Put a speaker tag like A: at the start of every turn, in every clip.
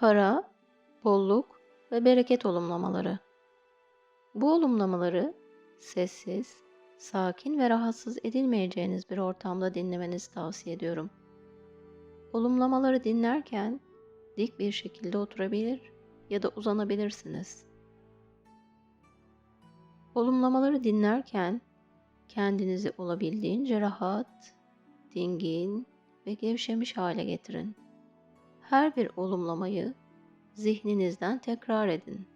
A: para, bolluk ve bereket olumlamaları. Bu olumlamaları sessiz, sakin ve rahatsız edilmeyeceğiniz bir ortamda dinlemenizi tavsiye ediyorum. Olumlamaları dinlerken dik bir şekilde oturabilir ya da uzanabilirsiniz. Olumlamaları dinlerken kendinizi olabildiğince rahat, dingin ve gevşemiş hale getirin. Her bir olumlamayı zihninizden tekrar edin.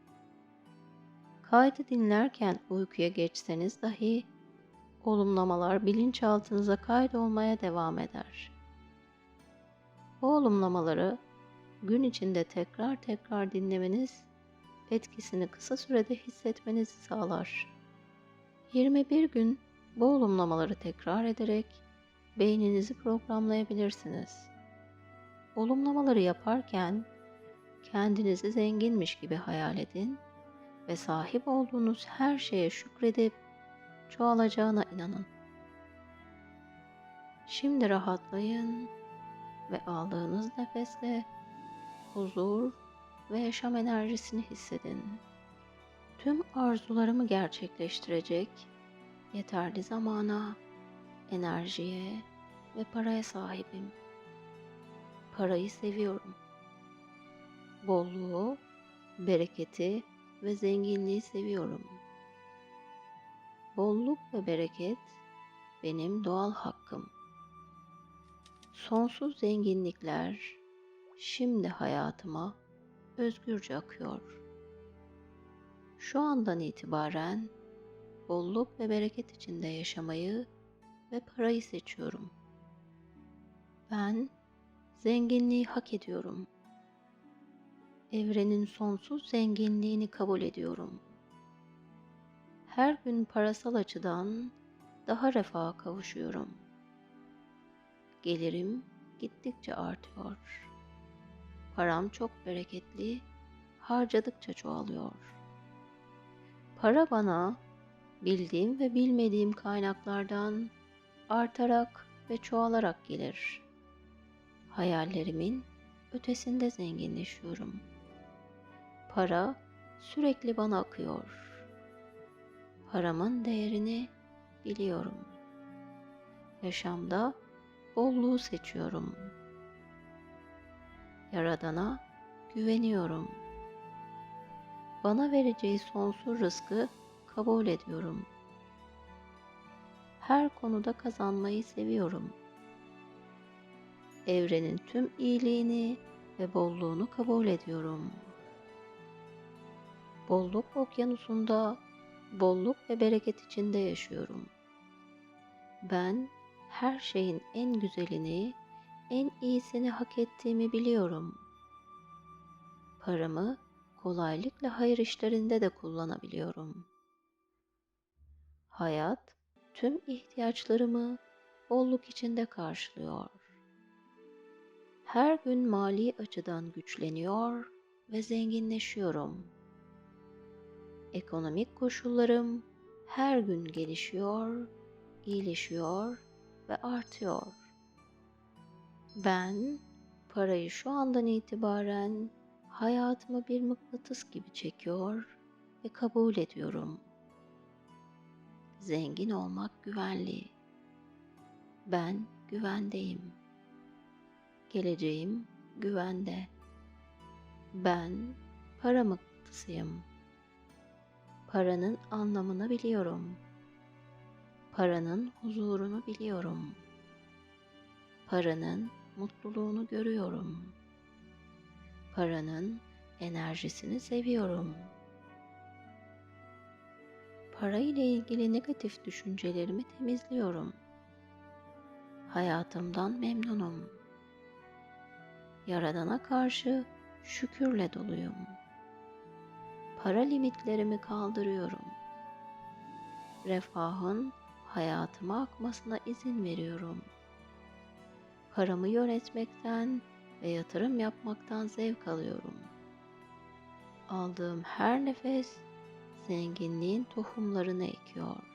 A: Kaydı dinlerken uykuya geçseniz dahi olumlamalar bilinçaltınıza kaydolmaya devam eder. Bu olumlamaları gün içinde tekrar tekrar dinlemeniz etkisini kısa sürede hissetmenizi sağlar. 21 gün bu olumlamaları tekrar ederek beyninizi programlayabilirsiniz. Olumlamaları yaparken kendinizi zenginmiş gibi hayal edin ve sahip olduğunuz her şeye şükredip çoğalacağına inanın. Şimdi rahatlayın ve aldığınız nefesle huzur ve yaşam enerjisini hissedin. Tüm arzularımı gerçekleştirecek yeterli zamana, enerjiye ve paraya sahibim. Parayı seviyorum. Bolluğu, bereketi ve zenginliği seviyorum. Bolluk ve bereket benim doğal hakkım. Sonsuz zenginlikler şimdi hayatıma özgürce akıyor. Şu andan itibaren bolluk ve bereket içinde yaşamayı ve parayı seçiyorum. Ben zenginliği hak ediyorum. Evrenin sonsuz zenginliğini kabul ediyorum. Her gün parasal açıdan daha refaha kavuşuyorum. Gelirim gittikçe artıyor. Param çok bereketli, harcadıkça çoğalıyor. Para bana bildiğim ve bilmediğim kaynaklardan artarak ve çoğalarak gelir. Hayallerimin ötesinde zenginleşiyorum. Para sürekli bana akıyor. Paramın değerini biliyorum. Yaşamda bolluğu seçiyorum. Yaradana güveniyorum. Bana vereceği sonsuz rızkı kabul ediyorum. Her konuda kazanmayı seviyorum. Evrenin tüm iyiliğini ve bolluğunu kabul ediyorum. Bolluk okyanusunda bolluk ve bereket içinde yaşıyorum. Ben her şeyin en güzelini, en iyisini hak ettiğimi biliyorum. Paramı kolaylıkla hayır işlerinde de kullanabiliyorum. Hayat tüm ihtiyaçlarımı bolluk içinde karşılıyor. Her gün mali açıdan güçleniyor ve zenginleşiyorum. Ekonomik koşullarım her gün gelişiyor, iyileşiyor ve artıyor. Ben parayı şu andan itibaren hayatıma bir mıknatıs gibi çekiyor ve kabul ediyorum. Zengin olmak güvenli. Ben güvendeyim. Geleceğim güvende. Ben para mıknatısıyım. Paranın anlamını biliyorum. Paranın huzurunu biliyorum. Paranın mutluluğunu görüyorum. Paranın enerjisini seviyorum. Para ile ilgili negatif düşüncelerimi temizliyorum. Hayatımdan memnunum. Yaradana karşı şükürle doluyum. Para limitlerimi kaldırıyorum. Refahın hayatıma akmasına izin veriyorum. Paramı yönetmekten ve yatırım yapmaktan zevk alıyorum. Aldığım her nefes zenginliğin tohumlarını ekiyor.